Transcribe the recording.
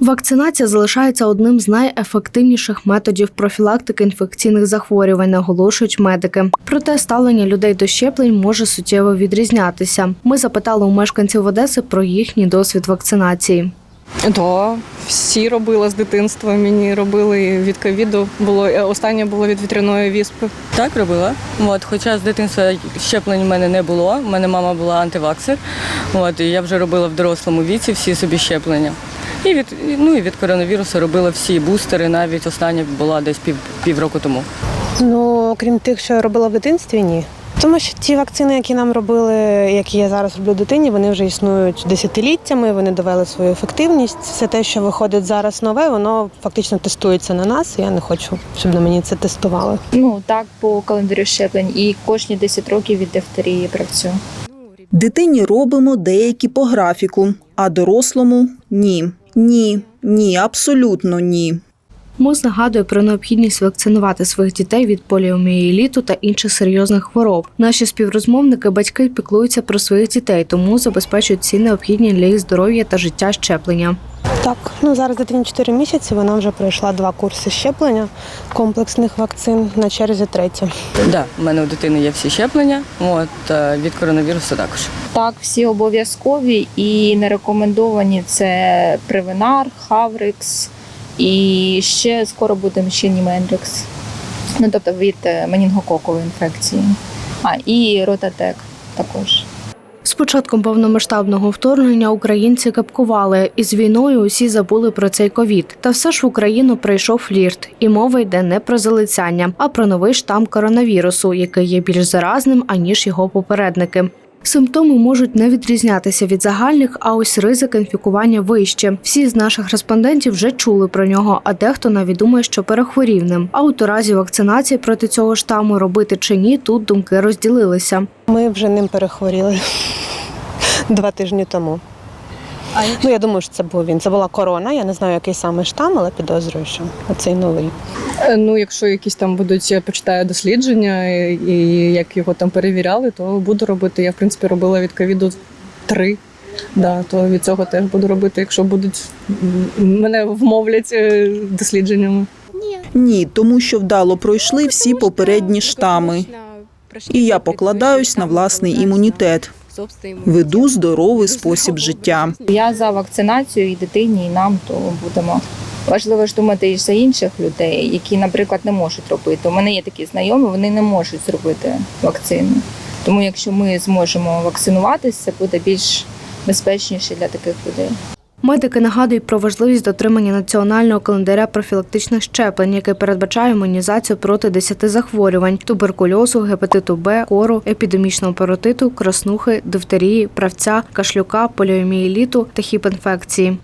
Вакцинація залишається одним з найефективніших методів профілактики інфекційних захворювань, наголошують медики. Проте ставлення людей до щеплень може суттєво відрізнятися. Ми запитали у мешканців Одеси про їхній досвід вакцинації. Да, всі робили з дитинства. Мені робили від ковіду. Було е, останнє було від вітряної віспи. Так робила. От, хоча з дитинства щеплень в мене не було. У мене мама була антиваксер. От, і я вже робила в дорослому віці всі собі щеплення. І від, ну, і від коронавірусу робила всі бустери, навіть остання була десь пів, півроку тому. Ну, крім тих, що я робила в дитинстві, ні. Тому що ті вакцини, які нам робили, які я зараз роблю дитині, вони вже існують десятиліттями, вони довели свою ефективність. Все те, що виходить зараз нове, воно фактично тестується на нас. і Я не хочу, щоб на мені це тестували. Ну так, по календарю щеплень і кожні 10 років від дифтерії працюю. Дитині робимо деякі по графіку, а дорослому ні. Ні, ні, абсолютно ні. МОЗ нагадує про необхідність вакцинувати своїх дітей від поліомієліту та інших серйозних хвороб. Наші співрозмовники, батьки піклуються про своїх дітей, тому забезпечують всі необхідні для їх здоров'я та життя щеплення. Так, ну зараз дитині 4 місяці. Вона вже пройшла два курси щеплення комплексних вакцин на черзі третє. Да, у мене у дитини є всі щеплення. От, е, від коронавірусу також. Так, всі обов'язкові і не рекомендовані це Превенар, Хаврикс і ще скоро буде ще Німендрикс. Ну тобто від е, менінгококової інфекції. А і ротатек також. Початком повномасштабного вторгнення українці капкували, і з війною усі забули про цей ковід. Та все ж в Україну прийшов флірт, і мова йде не про залицяння, а про новий штам коронавірусу, який є більш заразним аніж його попередники. Симптоми можуть не відрізнятися від загальних, а ось ризик інфікування вище. Всі з наших респондентів вже чули про нього, а дехто навіть думає, що перехворів ним. А у разі вакцинації проти цього штаму робити чи ні, тут думки розділилися. Ми вже ним перехворіли два тижні тому. Ну, я думаю, що це був він. Це була корона. Я не знаю, який саме штам, але підозрюю, що оцей новий. Е, Ну, якщо якісь там будуть, я почитаю дослідження і, і як його там перевіряли, то буду робити. Я в принципі робила від ковіду три. Да, то від цього теж буду робити, якщо будуть мене вмовлять е, дослідженнями. Ні, тому що вдало пройшли всі попередні штами. І я покладаюсь на власний імунітет. Веду здоровий спосіб життя. Я за вакцинацію і дитині, і нам, то будемо. Важливо ж думати і за інших людей, які, наприклад, не можуть робити. У мене є такі знайомі, вони не можуть зробити вакцину. Тому якщо ми зможемо вакцинуватися, це буде більш безпечніше для таких людей. Медики нагадують про важливість дотримання національного календаря профілактичних щеплень, який передбачає імунізацію проти 10 захворювань: туберкульозу, гепатиту Б, кору, епідемічного паротиту, краснухи, дифтерії, правця, кашлюка, поліомієліту та хіпінфекції.